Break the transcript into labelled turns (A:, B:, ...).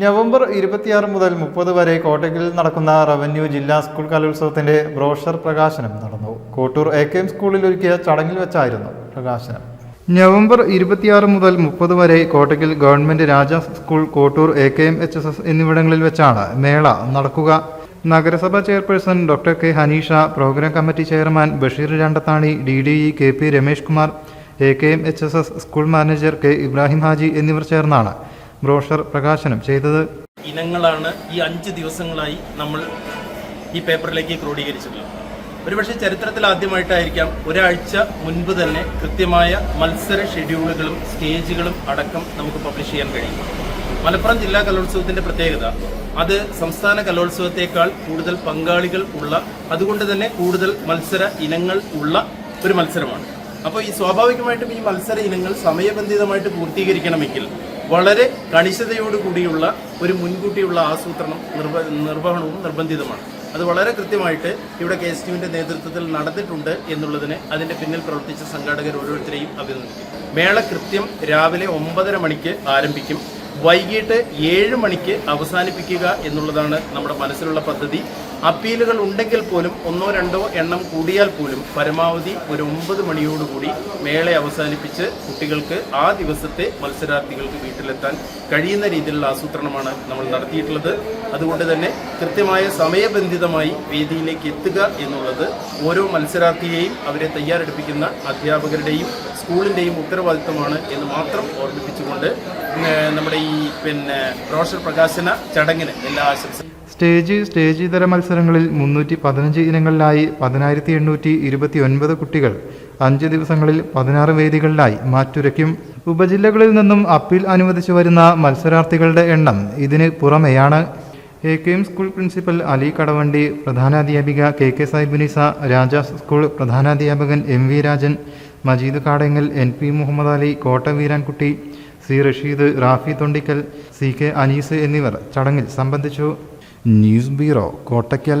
A: November ഇരുപത്തിയാറ് മുതൽ മുപ്പത് വരെ കോട്ടയ്ക്കിൽ നടക്കുന്ന റവന്യൂ ജില്ലാ സ്കൂൾ കലോത്സവത്തിന്റെ ബ്രോഷർ പ്രകാശനം നടന്നു. കോട്ടൂർ എ കെ എം സ്കൂളിൽ ഒരുക്കിയ ചടങ്ങിൽ വെച്ചായിരുന്നു പ്രകാശനം. നവംബർ ഇരുപത്തിയാറ് മുതൽ മുപ്പത് വരെ Kottakkal government Rajas school Kottur A K M H S S എന്നിവിടങ്ങളിൽ വെച്ചാണ് മേള നടക്കുക. നഗരസഭ chairperson doctor K Hanisha program committee chairman Basheer Randathani D D E K P Ramesh Kumar A K M H S S school manager K Ibrahim Haji എന്നിവർ ചേർന്നാണ് brochure പ്രകാശനം ചെയ്തത്.
B: ഇനങ്ങളാണ് ഈ അഞ്ച് ദിവസങ്ങളായി നമ്മൾ ഈ പേപ്പറിലേക്ക് ക്രോഡീകരിച്ചിട്ടുള്ളത് ഒരുപക്ഷെ ചരിത്രത്തിൽ ആദ്യമായിട്ടായിരിക്കാം ഒരാഴ്ച മുൻപ് തന്നെ കൃത്യമായ മത്സര ഷെഡ്യൂളുകളും സ്റ്റേജുകളും അടക്കം നമുക്ക് പബ്ലിഷ് ചെയ്യാൻ കഴിയും. മലപ്പുറം ജില്ലാ കലോത്സവത്തിന്റെ പ്രത്യേകത അത് സംസ്ഥാന കലോത്സവത്തെക്കാൾ കൂടുതൽ പങ്കാളികൾ ഉള്ള അതുകൊണ്ട് തന്നെ കൂടുതൽ മത്സര ഇനങ്ങൾ ഉള്ള ഒരു മത്സരമാണ്. അപ്പോൾ ഈ സ്വാഭാവികമായിട്ടും ഈ മത്സര ഇനങ്ങൾ സമയബന്ധിതമായിട്ട് പൂർത്തീകരിക്കണമെങ്കിൽ വളരെ കണിശതയോടുകൂടിയുള്ള ഒരു മുൻകൂട്ടിയുള്ള ആസൂത്രണം നിർവ നിർവഹണവും നിർബന്ധിതമാണ്. അത് വളരെ കൃത്യമായിട്ട് ഇവിടെ കെ എസ് ടിയുവിന്റെ നേതൃത്വത്തിൽ നടന്നിട്ടുണ്ട് എന്നുള്ളതിന് അതിന്റെ പിന്നിൽ പ്രവർത്തിച്ച സംഘാടകർ ഓരോരുത്തരെയും അഭിനന്ദിക്കും. മേള കൃത്യം രാവിലെ ഒമ്പതര മണിക്ക് ആരംഭിക്കും. വൈകിട്ട് ഏഴ് മണിക്ക് അവസാനിപ്പിക്കുക എന്നുള്ളതാണ് നമ്മുടെ മനസ്സിലുള്ള പദ്ധതി. അപ്പീലുകൾ ഉണ്ടെങ്കിൽ പോലും ഒന്നോ രണ്ടോ എണ്ണം കൂടിയാൽ പോലും പരമാവധി ഒരു ഒമ്പത് മണിയോടുകൂടി മേള അവസാനിപ്പിച്ച് കുട്ടികൾക്ക് ആ ദിവസത്തെ മത്സരാർത്ഥികൾക്ക് വീട്ടിലെത്താൻ കഴിയുന്ന രീതിയിലുള്ള ആസൂത്രണമാണ് നമ്മൾ നടത്തിയിട്ടുള്ളത്. അതുകൊണ്ട് തന്നെ കൃത്യമായ സമയബന്ധിതമായി വേദിയിലേക്ക് എത്തുക എന്നുള്ളത് ഓരോ മത്സരാർത്ഥിയെയും അവരെ തയ്യാറെടുപ്പിക്കുന്ന അധ്യാപകരുടെയും സ്കൂളിന്റെയും ഉത്തരവാദിത്തമാണ് എന്ന് മാത്രം ഓർമ്മിപ്പിച്ചുകൊണ്ട് നമ്മുടെ ഈ പിന്നെ ബ്രോഷർ പ്രകാശന ചടങ്ങിന് എല്ലാ ആശംസയും
A: സ്റ്റേജ് സ്റ്റേജ് ഇതര മത്സരങ്ങളിൽ മുന്നൂറ്റി പതിനഞ്ച് ഇനങ്ങളിലായി പതിനായിരത്തി എണ്ണൂറ്റി ഇരുപത്തി ഒൻപത് കുട്ടികൾ അഞ്ച് ദിവസങ്ങളിൽ പതിനാറ് വേദികളിലായി മാറ്റുരയ്ക്കും. ഉപജില്ലകളിൽ നിന്നും അപ്പീൽ അനുവദിച്ചു വരുന്ന മത്സരാർത്ഥികളുടെ എണ്ണം ഇതിന് പുറമെയാണ്. A K M school principal Ali Kadavandi പ്രധാനാധ്യാപിക K K Sahibunnisa Rajas school പ്രധാനാധ്യാപകൻ M V Rajan Majeed Kadengal N P Muhammad Ali Kotta Veerankutty C Rasheed Rafi Thondikkal C K Anees എന്നിവർ ചടങ്ങിൽ സംബന്ധിച്ചു. News bureau Kottakkal.